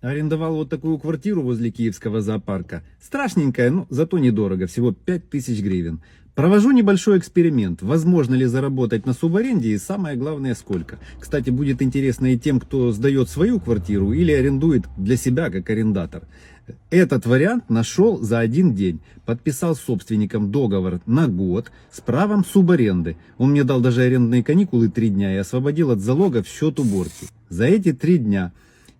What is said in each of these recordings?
Арендовал вот такую квартиру возле киевского зоопарка. Страшненькая, но зато недорого, всего 5000 гривен. Провожу небольшой эксперимент. Возможно ли заработать на субаренде и самое главное сколько. Кстати, будет интересно и тем, кто сдает свою квартиру или арендует для себя как арендатор. Этот вариант нашел за один день. Подписал с собственником договор на год с правом субаренды. Он мне дал даже арендные каникулы три дня и освободил от залога в счет уборки. За эти три дня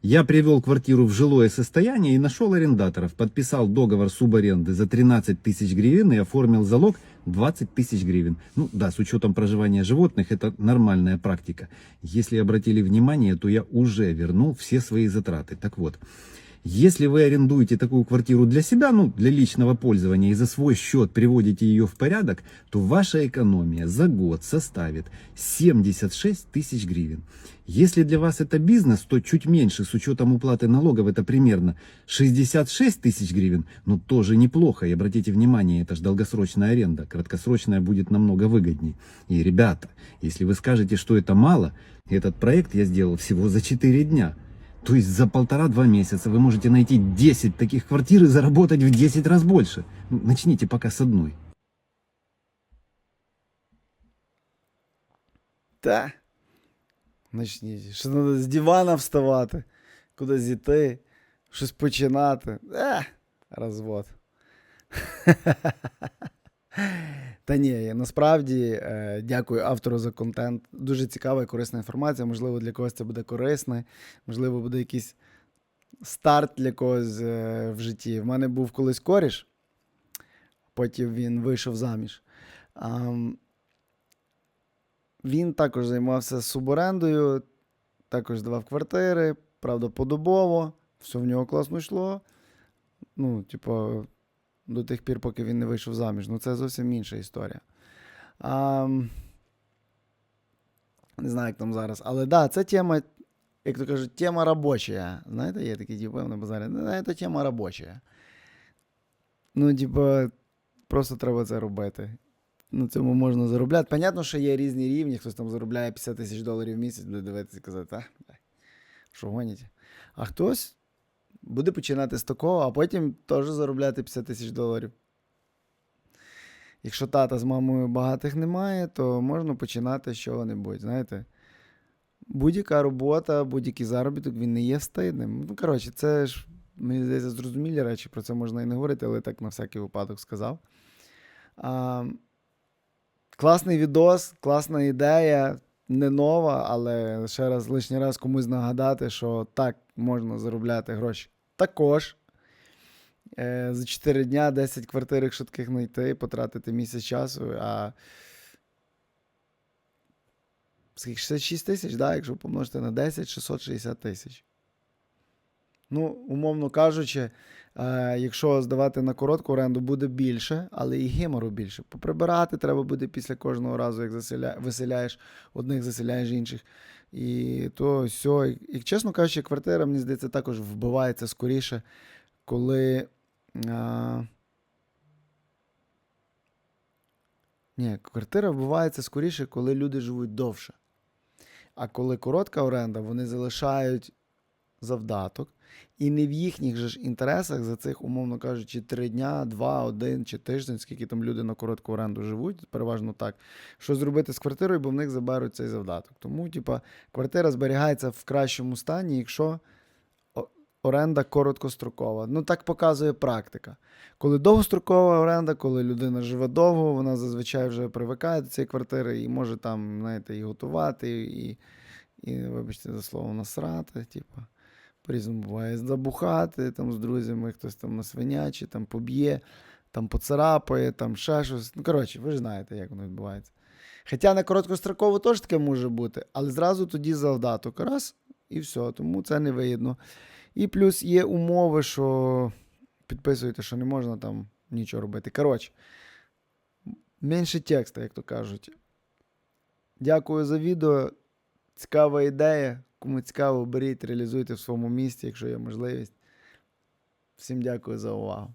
я привел квартиру в жилое состояние и нашел арендаторов. Подписал договор субаренды за 13 тысяч гривен и оформил залог 20 тысяч гривен. Ну да, с учетом проживания животных это нормальная практика. Если обратили внимание, то я уже вернул все свои затраты. Так вот, если вы арендуете такую квартиру для себя, ну, для личного пользования, и за свой счет приводите ее в порядок, то ваша экономия за год составит 76 тысяч гривен. Если для вас это бизнес, то чуть меньше, с учетом уплаты налогов, это примерно 66 тысяч гривен, но тоже неплохо. И обратите внимание, это же долгосрочная аренда, краткосрочная будет намного выгодней. И, ребята, если вы скажете, что это мало, этот проект я сделал всего за 4 дня. То есть за полтора-два месяца вы можете найти 10 таких квартир и заработать в 10 раз больше. Начните пока с одной. Та. Начніть. Що треба з дивана вставати, кудись йти, щось починати. Е, розвод. Та ні, насправді е, дякую автору за контент. Дуже цікава і корисна інформація. Можливо, для когось це буде корисно, можливо, буде якийсь старт для когось е, в житті. В мене був колись коріш, потім він вийшов заміж. Він також займався суборендою, також здавав квартири, правда, подобово, все в нього класно йшло. Ну, типу, до тих пір, поки він не вийшов заміж. Ну, це зовсім інша історія. А, не знаю, як там зараз. Але да, це тема, як то кажуть, тема робоча. Знаєте, є такі типи на базарі. Ну, це тема робоча. Ну, типу, просто треба це робити. На цьому можна заробляти. Понятно, що є різні рівні, хтось там заробляє 50 тисяч доларів в місяць, буде дивитися і казати, а, що гоніте. А хтось буде починати з такого, а потім теж заробляти 50 тисяч доларів. Якщо тата з мамою багатих немає, то можна починати з чого-небудь, знаєте. Будь-яка робота, будь-який заробіток, він не є стидним. Ну, коротше, це ж, мені здається, зрозумілі речі, про це можна і не говорити, але так на всякий випадок сказав. А, класний відос, класна ідея, не нова, але ще раз лишній раз комусь нагадати, що так можна заробляти гроші. Також е, за 4 дня 10 квартир, якщо таких знайти, потратити місяць часу, а скільки 66 тисяч, да, якщо помножити на 10, 660 тисяч. Ну, умовно кажучи, якщо здавати на коротку оренду, буде більше, але і гемору більше. Поприбирати треба буде після кожного разу, як заселя... виселяєш одних, заселяєш інших. І то все. І, чесно кажучи, квартира, мені здається, також вбивається скоріше, коли. А... Ні, квартира вбивається скоріше, коли люди живуть довше. А коли коротка оренда, вони залишають завдаток. І не в їхніх же ж інтересах за цих, умовно кажучи, три дня, два, один чи тиждень, скільки там люди на коротку оренду живуть, переважно так, що зробити з квартирою, бо в них заберуть цей завдаток. Тому, типа, квартира зберігається в кращому стані, якщо оренда короткострокова. Ну, так показує практика. Коли довгострокова оренда, коли людина живе довго, вона зазвичай вже привикає до цієї квартири і може там, знаєте, і готувати, і, і вибачте за слово, насрати, типа. По-різному буває забухати там з друзями, хтось там насвиняче, там поб'є, там поцарапає, там ще щось. Ну, коротше, ви ж знаєте, як воно відбувається. Хоча на короткостроково теж таке може бути, але зразу тоді завдаток. Раз і все, тому це не вигідно. І плюс є умови, що підписуєте, що не можна там нічого робити. Коротше, менше текста, як то кажуть. Дякую за відео. Цікава ідея. Кому цікаво, беріть, реалізуйте в своєму місті, якщо є можливість. Всім дякую за увагу.